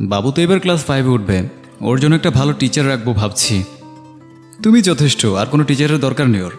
বাবু তো এবার ক্লাস ফাইভে উঠবে। ওর জন্য একটা ভালো টিচার রাখব ভাবছি। তুমি যথেষ্ট, আর কোনো টিচারের দরকার নেই ওর।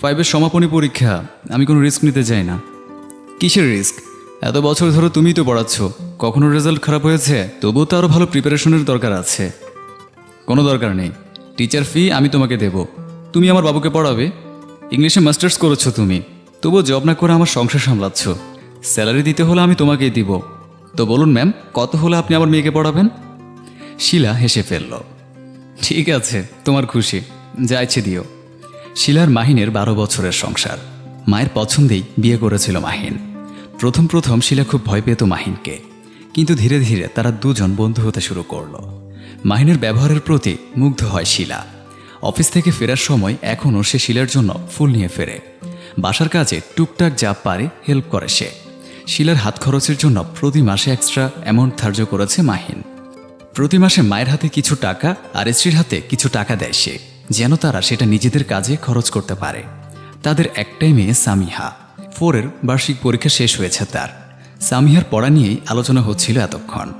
ফাইভের সমাপনী পরীক্ষা, আমি কোনো রিস্ক নিতে চাই না। কিসের রিস্ক এত বছর ধরে তুমিই তো পড়াচ্ছ। কখনো রেজাল্ট খারাপ হয়েছে? তবুও তো আরও ভালো প্রিপারেশনের দরকার আছে। কোনো দরকার নেই। টিচার ফি আমি তোমাকে দেব। তুমি আমার বাবুকে পড়াবে। ইংলিশে মাস্টার্স করেছ তুমি। তবুও জব না করে আমার সংসার সামলাচ্ছ। স্যালারি দিতে হলে আমি তোমাকেই দিব। তো বলুন ম্যাম, কত হলে আপনি আমার মেয়েকে পড়াবেন? শিলা হেসে ফেলল। ঠিক আছে, তোমার খুশি, যা ইচ্ছে দিও। শিলার মাহিনের বারো বছরের সংসার। মায়ের পছন্দেই বিয়ে করেছিল মাহিন। প্রথম প্রথম শিলা খুব ভয় পেত মাহিনকে। কিন্তু ধীরে ধীরে তারা দুজন বন্ধু হতে শুরু করল। মাহিনের ব্যবহারের প্রতি মুগ্ধ হয় শিলা। অফিস থেকে ফেরার সময় এখনও সে শিলার জন্য ফুল নিয়ে ফেরে। বাসার কাজে টুকটাক যা পারে হেল্প করে সে। শিলার হাত খরচের জন্য প্রতি মাসে এক্সট্রা অ্যামাউন্ট ধার্য করেছে মাহিন। প্রতি মাসে মায়ের হাতে কিছু টাকা আর স্ত্রীর হাতে কিছু টাকা দেয় সে, যেন তারা সেটা নিজেদের কাজে খরচ করতে পারে। তাদের একটাই মেয়ে সামিহা। ফোরের বার্ষিক পরীক্ষা শেষ হয়েছে তার। সামিহার পড়া নিয়েই আলোচনা হচ্ছিল এতক্ষণ।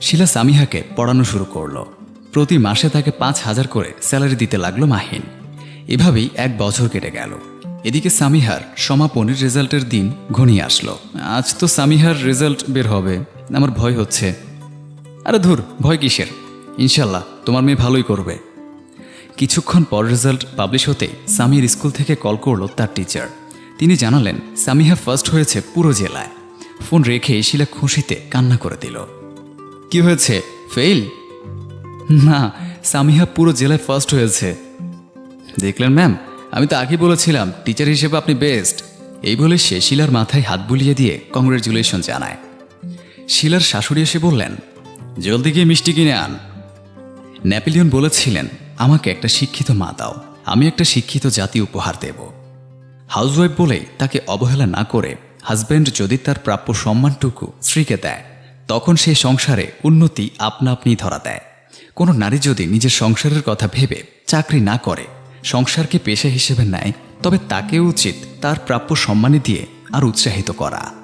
শিলা সামিহাকে পড়ানো শুরু করল। প্রতি মাসে তাকে পাঁচ হাজার করে স্যালারি দিতে লাগল মাহিন। এভাবেই এক বছর কেটে গেল। এদিকে সামিহার সমাপনীর রেজাল্টের দিন ঘনিয়ে আসলো। আজ তো সামিহার রেজাল্ট বের হবে। আমার ভয় হচ্ছে। আরে ধুর, ভয় কিসের? ইনশাল্লাহ, তোমার মেয়ে ভালোই করবে। কিছুক্ষণ পর রেজাল্ট পাবলিশ হতেই সামির স্কুল থেকে কল করল তার টিচার। তিনি জানালেন, সামিহা ফার্স্ট হয়েছে পুরো জেলায়। ফোন রেখে শিলা খুশিতে কান্না করে দিল। কি হয়েছে? ফেইল না, সামিহা পুরো জেলায় ফার্স্ট হয়েছে। দেখলেন ম্যাম আমি তো আগে বলেছিলাম টিচার হিসেবে আপনি বেস্ট এই বলে সে শিলার মাথায় হাত বুলিয়ে দিয়ে কংগ্রেচুলেশন জানায়। শিলার শাশুড়ি এসে বললেন, জলদি গিয়ে মিষ্টি কিনে আন। ন্যাপোলিয়ন বলেছিলেন, আমাকে একটা শিক্ষিত মা দাও, আমি একটা শিক্ষিত জাতি উপহার দেব। হাউসওয়াইফ বলেই তাকে অবহেলা না করে হাজব্যান্ড যদি তার প্রাপ্য সম্মানটুকু স্ত্রীকে দেয়, তখন সেই সংসারে উন্নতি আপনা আপনি ধরা দেয়। কোনো নারী যদি নিজের সংসারের কথা ভেবে চাকরি না করে সংসারকে পেশা হিসেবে নেয় তবে তাকে উচিত তার প্রাপ্য সম্মানে দিয়ে আর উৎসাহিত করা।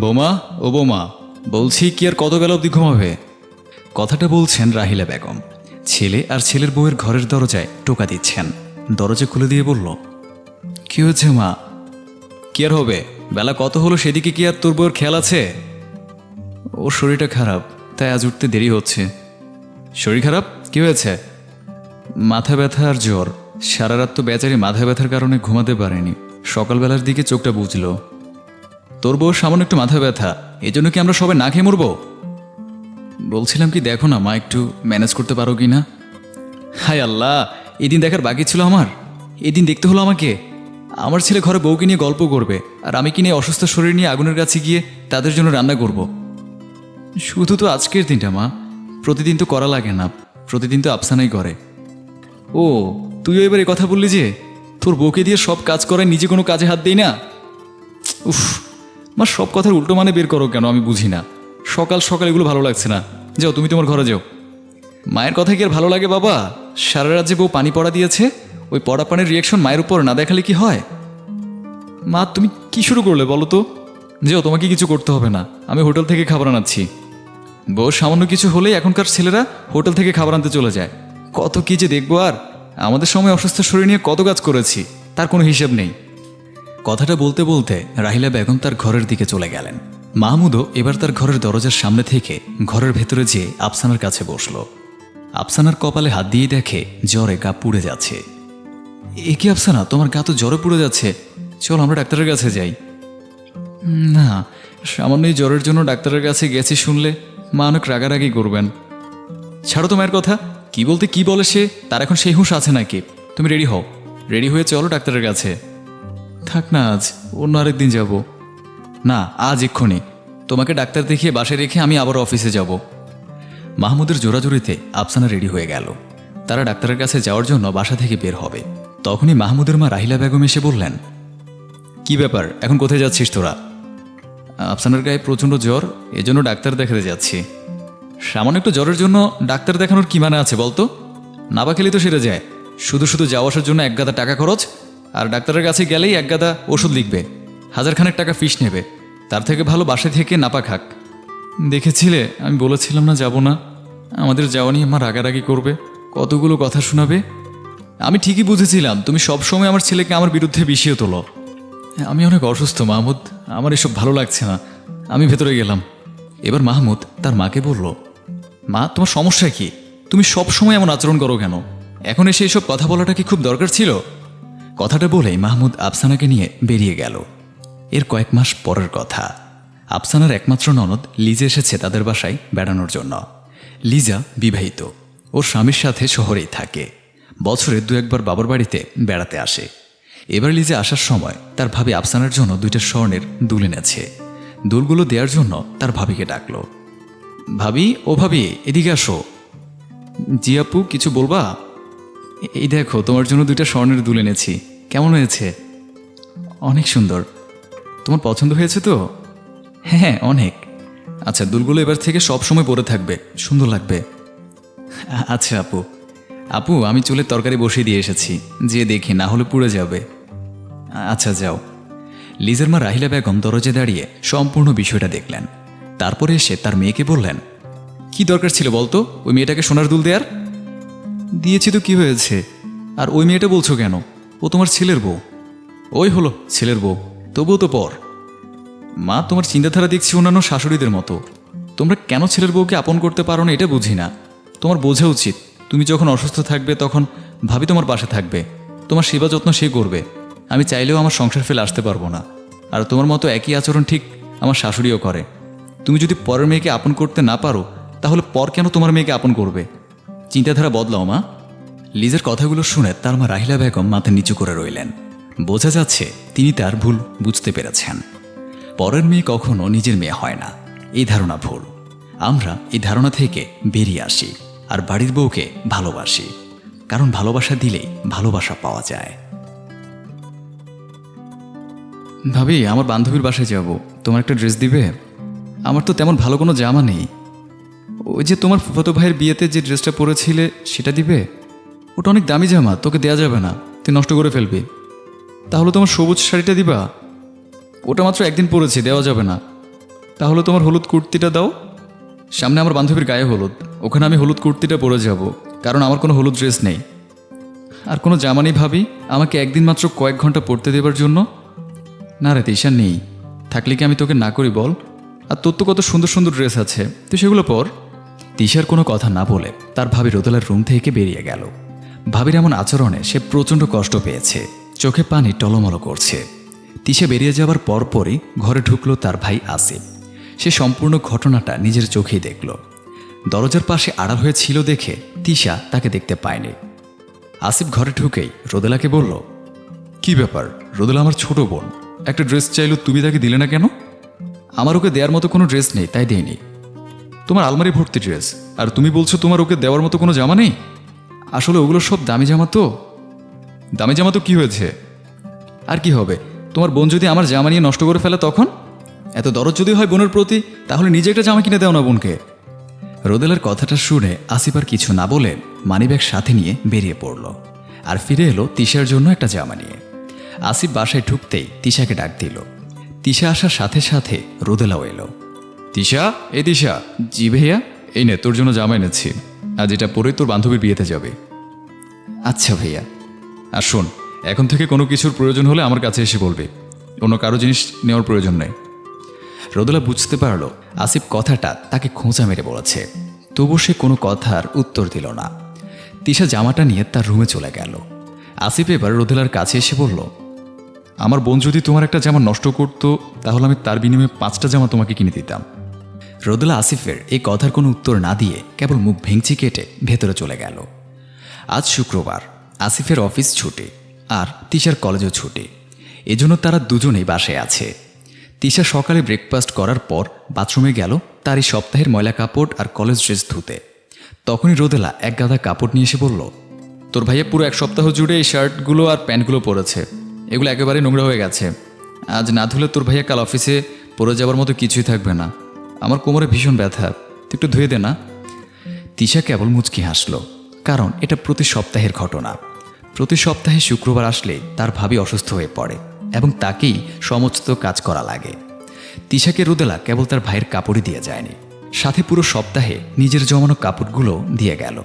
বোমা, ও বোমা, বলছি কি আর কত বেলা অবধি ঘুমাবে? কথাটা বলছেন রাহিলা বেগম। ছেলে আর ছেলের বউয়ের ঘরের দরজায় টোকা দিচ্ছেন। দরজা খুলে দিয়ে বলল, কি হয়েছে মা? কি আর হবে? বেলা কত হলো সেদিকে কি আর তোর বউয়ের খেয়াল আছে? ওর শরীরটা খারাপ, তাই আজ উঠতে দেরি হচ্ছে। শরীর খারাপ? কি হয়েছে? মাথা ব্যথা আর জ্বর। সারা রাত তো বেচারি মাথা ব্যথার কারণে ঘুমাতে পারেনি। সকালবেলার দিকে চোখটা বুঝলো তোর বউ সামান্য একটু মাথা ব্যথা এই জন্য কি আমরা সবাই না খেয়ে মরবো? বলছিলাম কি, দেখো না মা, একটু ম্যানেজ করতে পারো কি না? হায় আল্লাহ, এদিন দেখার বাকি ছিল আমার। এদিন দেখতে হলো আমাকে। আমার ছেলে ঘরে বউকে নিয়ে গল্প করবে, আর আমি কি নিয়ে অসুস্থ শরীর নিয়ে আগুনের কাছে গিয়ে তাদের জন্য রান্না করব। শুধু তো আজকের দিনটা মা, প্রতিদিন তো করা লাগে না, প্রতিদিন তো আফসানাই করে। ও, তুইও এবার এ কথা বললি যে, তোর বউকে দিয়ে সব কাজ করায় নিজে কোনো কাজে হাত দিই না? উফ মা, সব কথার উল্টো মানে বের করো কেন? আমি বুঝি না। সকাল সকাল এগুলো ভালো লাগছে না। যাও, তুমি তোমার ঘরে যাও। মায়ের কথা কি আর ভালো লাগে বাবা? সারা রাত যে বউ পানি পড়া দিয়েছে, ওই পড়া পানির রিয়াকশন মায়ের উপর না দেখালে কি হয়? মা, তুমি কি শুরু করলে বলো তো? যেও, তোমাকে কিছু করতে হবে না। আমি হোটেল থেকে খাবার আনাচ্ছি। বউ, সামান্য কিছু হলেই এখনকার ছেলেরা হোটেল থেকে খাবার আনতে চলে যায়। কত কি যে দেখব আর? আমাদের সময় অসুস্থ শরীর নিয়ে কত কাজ করেছি, তার কোনো হিসেব নেই। কথাটা বলতে বলতে রাহিলা বেগম তার ঘরের দিকে চলে গেলেন। মাহমুদও এবার তার ঘরের দরজার সামনে থেকে ঘরের ভেতরে যেয়ে আফসানার কাছে বসল। আফসানার কপালে হাত দিয়ে দেখে জ্বরে গা পুড়ে যাচ্ছে। এ কি আফসানা, তোমার গা তো জ্বরে পুড়ে যাচ্ছে। চল আমরা ডাক্তারের কাছে যাই। না সামান্য জ্বরের জন্য ডাক্তারের কাছে গেছি শুনলে মা অনেক রাগারাগি করবেন। ছাড়ো তো মায়ের কথা, কি বলতে কি বলে সে? তার এখন সেই হুঁশ আছে নাকি? তুমি রেডি হও। রেডি হয়ে চলো ডাক্তারের কাছে। থাক না আজ, অন্য আরেকদিন যাব। না, আজ এক্ষুনি। তোমাকে ডাক্তার দেখিয়ে বাসায় রেখে আমি আবার অফিসে যাব। মাহমুদের জোরাজোরিতে আফসানা রেডি হয়ে গেল। তারা ডাক্তারের কাছে যাওয়ার জন্য বাসা থেকে বের হবে। তখনই মাহমুদের মা রাহিলা বেগম এসে বললেন, কি ব্যাপার, এখন কোথায় যাচ্ছিস তোরা? আফসানার গায়ে প্রচণ্ড জ্বর, এজন্য ডাক্তার দেখাতে যাচ্ছি। সামান্য একটু জ্বরের জন্য ডাক্তার দেখানোর কি মানে আছে বলতো? না বা খেলে তো সেরে যায়। শুধু শুধু যাওয়া আসার জন্য এক গাদা টাকা খরচ আর ডাক্তারের কাছে গেলেই এক গাদা ওষুধ লিখবে। হাজারখানেক টাকা ফিস নেবে। তার থেকে ভালো বাসায় থেকে নাপা খাক দেখেছিলে, আমি বলেছিলাম না যাব না? আমাদের যাওয়া নিয়ে আমার রাগারাগি করবে। কতগুলো কথা শোনাবে? আমি ঠিকই বুঝেছিলাম, তুমি সবসময় আমার ছেলেকে আমার বিরুদ্ধে বিষিয়ে তোলো। আমি অনেক অসুস্থ, মাহমুদ। আমার এসব ভালো লাগছে না। আমি ভেতরে গেলাম। এবার মাহমুদ তার মাকে বলল, মা, তোমার সমস্যা কি? তুমি সব সময় এমন আচরণ করো কেন? এখন এসে এসব কথা বলাটা কি খুব দরকার ছিল? কথাটা বলেই মাহমুদ আফসানাকে নিয়ে বেরিয়ে গেল। এর কয়েক মাস পরের কথা। আফসানার একমাত্র ননদ লিজা এসেছে তাদের বাসায় বেড়ানোর জন্য। লিজা বিবাহিত। ওর স্বামীর সাথে শহরেই থাকে। বছরে দু একবার বাবার বাড়িতে বেড়াতে আসে। এবার লিজে আসার সময় তার ভাবি আফসানার জন্য দুইটা স্বর্ণের দুল এনেছে। দুলগুলো দেওয়ার জন্য তার ভাবিকে ডাকলো। ভাবি, ও ভাবি, এদিকে আসো। জি আপু, কিছু বলবা? এই দেখো, তোমার জন্য দুইটা স্বর্ণের দুল এনেছি। কেমন হয়েছে? অনেক সুন্দর। তোমার পছন্দ হয়েছে তো? হ্যাঁ অনেক। আচ্ছা দুলগুলো এবার থেকে সব সময় পরে থাকবে। সুন্দর লাগবে। আচ্ছা আপু। আপু, আমি চুলের তরকারি বসিয়ে দিয়ে এসেছি। যে দেখি, না হলে পুড়ে যাবে। আচ্ছা যাও। লিজের মা রাহিলা বেগম দরজে দাঁড়িয়ে সম্পূর্ণ বিষয়টা দেখলেন। তারপরে এসে তার মেয়েকে বললেন, কি দরকার ছিল বলতো? ওই মেয়েটাকে সোনার দুল দেয়ার? দিয়েছি তো কি হয়েছে? আর ওই মেয়েটা বলছো কেন? ও তোমার ছেলের বউ। ওই হলো ছেলের বউ, তবুও তো পর। মা, তোমার চিন্তাধারা দেখছি অন্যান্য শাশুড়িদের মতো। তোমরা কেন ছেলের বউকে আপন করতে পারো না এটা বুঝি না। তোমার বোঝা উচিত। তুমি যখন অসুস্থ থাকবে তখন ভাবি তোমার পাশে থাকবে। তোমার সেবা যত্ন সে করবে। আমি চাইলেও আমার সংসার ফেলে আসতে পারব না। আর তোমার মতো একই আচরণ ঠিক আমার শাশুড়িও করে। তুমি যদি পরের মেয়েকে আপন করতে না পারো, তাহলে পর কেন তোমার মেয়েকে আপন করবে? চিন্তাধারা বদলাও, মা। লিজের কথাগুলো শুনে তার মা রাহিলা বেগম মাথা নিচু করে রইলেন। বোঝা যাচ্ছে তিনি তার ভুল বুঝতে পেরেছেন। পরের মেয়ে কখনো নিজের মেয়ে হয় না। এই ধারণা ভুল। আমরা এই ধারণা থেকে বেরিয়ে আসি আর বাড়ির বউকে ভালোবাসি। কারণ ভালোবাসা দিলেই ভালোবাসা পাওয়া যায়। ভাবি, আমার বান্ধবীর বাসায় যাব। তোমার একটা ড্রেস দিবে? আমার তো তেমন ভালো কোনো জামা নেই। ওই যে তোমার ফুফাতো ভাইয়ের বিয়েতে যে ড্রেসটা পরেছিলে, সেটা দিবে? ওটা অনেক দামি জামা, তোকে দেয়া যাবে না। তুই নষ্ট করে ফেলবি। তাহলে তোমার সবুজ শাড়িটা দিবা? ওটা মাত্র একদিন পরেছি, দেওয়া যাবে না। তাহলে তোমার হলুদ কুর্তিটা দাও। সামনে আমার বান্ধবীর গায়ে হলুদ। ওখানে আমি হলুদ কুর্তিটা পরে যাব, কারণ আমার কোনো হলুদ ড্রেস নেই। আর কোনো জামা নেই ভাবি, আমাকে একদিন মাত্র কয়েক ঘণ্টা পড়তে দেবার জন্য? না রে, তিশা নেই। থাকলে কি আমি তোকে না করি বল? আর তোর তো কত সুন্দর সুন্দর ড্রেস আছে। তুই সেগুলো পর। তিশার কোনো কথা না বলে তার ভাবি রোদেলার রুম থেকে বেরিয়ে গেল। ভাবির এমন আচরণে সে প্রচণ্ড কষ্ট পেয়েছে। চোখে পানি টলমলো করছে। তিশা বেরিয়ে যাওয়ার পরপরই ঘরে ঢুকলো তার ভাই আসিফ। সে সম্পূর্ণ ঘটনাটা নিজের চোখেই দেখল। দরজার পাশে আড়াল হয়ে ছিল দেখে তিশা তাকে দেখতে পায়নি। আসিফ ঘরে ঢুকেই রোদেলাকে বলল, কি ব্যাপার? রোদেলা আমার ছোট বোন। একটা ড্রেস চাইলো তুমি তাকে দিলে না কেন? আমার ওকে দেওয়ার মতো কোনো ড্রেস নেই, তাই দেয়নি। তোমার আলমারি ভর্তি ড্রেস। আর তুমি বলছো তোমার ওকে দেওয়ার মতো কোনো জামা নেই? আসলে ওগুলো সব দামি জামা তো। দামি জামা তো কি হয়েছে? আর কি হবে? তোমার বোন যদি আমার জামা নিয়ে নষ্ট করে ফেলে তখন? এত দরদ যদি হয় বোনের প্রতি, তাহলে নিজে একটা জামা কিনে দেও না বোনকে। রোদেলার কথাটা শুনে আসিফ আর কিছু না বলে মানিব্যাগ সাথে নিয়ে বেরিয়ে পড়ল। আর ফিরে এলো তিশার জন্য একটা জামা নিয়ে। আসিফ বাসায় ঢুকতেই তিশাকে ডাক দিল। তিশা আসার সাথে সাথে রোদেলাও এলো। তিশা এ তিশা। জি ভাইয়া এই নে তোর জন্য জামা এনেছি। আজ এটা পরেই তোর বান্ধবীর বিয়েতে যাবে। আচ্ছা ভাইয়া। আর শোন এখন থেকে কোনো কিছুর প্রয়োজন হলে আমার কাছে এসে বলবে। অন্য কারও জিনিস নেওয়ার প্রয়োজন নেই। রোদেলা বুঝতে পারল আসিফ কথাটা তাকে খোঁচা মেরে বলেছে। তবু সে কোনো কথার উত্তর দিল না। তিশা জামাটা নিয়ে তার রুমে চলে গেল। আসিফ এবার রোদেলার কাছে এসে বলল আমার বোন যদি তোমার একটা জামা নষ্ট করতো তাহলে আমি তার বিনিময়ে পাঁচটা জামা তোমাকে কিনে দিতাম। রোদেলা আসিফের এই কথার কোনো উত্তর না দিয়ে কেবল মুখ ভেঙচি কেটে ভেতরে চলে গেল। আজ শুক্রবার, আসিফের অফিস ছুটি আর তিশার কলেজও ছুটি। এজন্য তারা দুজনেই বাসায় আছে। তিশা সকালে ব্রেকফাস্ট করার পর বাথরুমে গেল তার এই সপ্তাহের ময়লা কাপড় আর কলেজ ড্রেস ধুতে। তখনই রোদেলা এক গাদা কাপড় নিয়ে এসে বলল, তোর ভাইয়া পুরো এক সপ্তাহ জুড়ে এই শার্টগুলো আর প্যান্টগুলো পরেছে। এগুলো একেবারে নোংরা হয়ে গেছে। আজ না ধুলে তোর ভাইয়া কাল অফিসে পরে যাওয়ার মতো কিছুই থাকবে না। আমার কোমরে ভীষণ ব্যথা। তুই একটু ধুয়ে দে না। তিশা কেবল মুচকি হাসলো। কারণ এটা প্রতি সপ্তাহের ঘটনা। প্রতি সপ্তাহে শুক্রবার আসলে তার ভাবি অসুস্থ হয়ে পড়ে এবং তাকেই সমস্ত কাজ করা লাগে। তিশাকে রুদেলা কেবল তার ভাইয়ের কাপড়ই দিয়ে যায়নি। সাথে পুরো সপ্তাহে নিজের জমানো কাপড়গুলো দিয়ে গেল।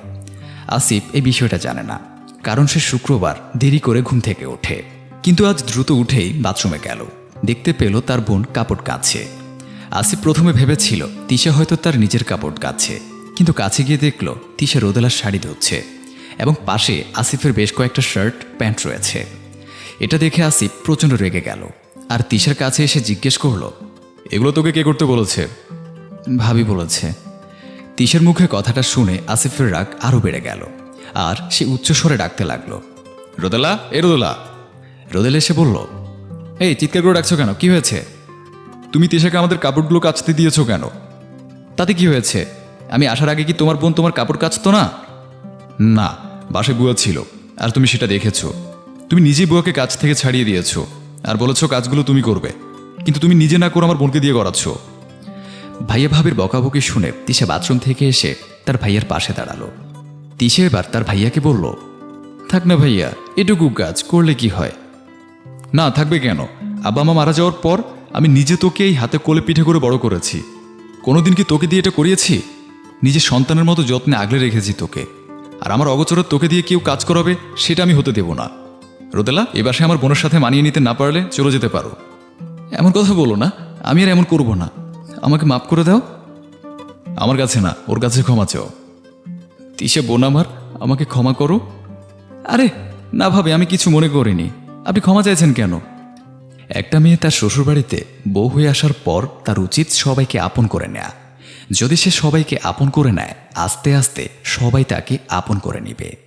আসিফ এই বিষয়টা জানে না, কারণ সে শুক্রবার দেরি করে ঘুম থেকে ওঠে। কিন্তু আজ দ্রুত উঠেই বাথরুমে গেল। দেখতে পেল তার বোন কাপড় কাচ্ছে আসিফ প্রথমে ভেবেছিল তিশা হয়তো তার নিজের কাপড় কাচ্ছে কিন্তু কাছে গিয়ে দেখল তিশা রোদেলার শাড়ি ধুচ্ছে এবং পাশে আসিফের বেশ কয়েকটা শার্ট প্যান্ট রয়েছে। এটা দেখে আসিফ প্রচণ্ড রেগে গেল। আর তিশার কাছে এসে জিজ্ঞেস করল এগুলো তোকে কে করতে বলেছে? ভাবি বলেছে। তিশার মুখে কথাটা শুনে আসিফের রাগ আরও বেড়ে গেল। আর সে উচ্চস্বরে ডাকতে লাগল রোদেলা? এ রোদেলা? রোদেলা এসে বলল এই চিৎকার করে ডাকছো কেন? কি হয়েছে? তুমি তিশাকে আমাদের কাপড়গুলো কাচতে দিয়েছ কেন? তাতে কি হয়েছে? আমি আসার আগে কি তোমার বোন তোমার কাপড় কাচতো না? না বাসায় বুয়া ছিল, আর তুমি সেটা দেখেছ। তুমি নিজে বুয়াকে কাজ থেকে ছাড়িয়ে দিয়েছ, আর বলেছ কাজগুলো তুমি করবে। কিন্তু তুমি নিজে না করে আমার বোনকে দিয়ে করাচ্ছ ভাইয়া ভাবের বকাবকি শুনে তিশা বাথরুম থেকে এসে তার ভাইয়ার পাশে দাঁড়াল। তিশা এবার তার ভাইয়াকে বলল, থাক না ভাইয়া, এটুকু কাজ করলে কি হয়? না, থাকবে কেন? আব্বা মা মারা যাওয়ার পর আমি নিজে তোকে এই হাতে কোলে পিঠে করে বড় করেছি। কোনোদিন কি তোকে দিয়ে এটা করিয়েছি? নিজের সন্তানের মতো যত্নে আগলে রেখেছি তোকে। আর আমার অগোচরে তোকে দিয়ে কেউ কাজ করাবে, সেটা আমি হতে দেব না। রোদেলা এবার বাসায় আমার বোনের সাথে মানিয়ে নিতে না পারলে চলে যেতে পারো। এমন কথা বলো না, আমি আর এমন করব না। আমাকে মাফ করে দাও? আমার কাছে না, ওর কাছে ক্ষমা চাও। তিসে বোন আমার, আমাকে ক্ষমা করো। আরে, না ভাবে, আমি কিছু মনে করিনি। আপনি ক্ষমা চাইছেন কেন? একটা মেয়ে তার শ্বশুরবাড়িতে বউ হয়ে আসার পর তার উচিত সবাইকে আপন করে নেয়া। যদি সে সবাইকে আপন করে নেয়, আস্তে আস্তে সবাই তাকে আপন করে নিবে।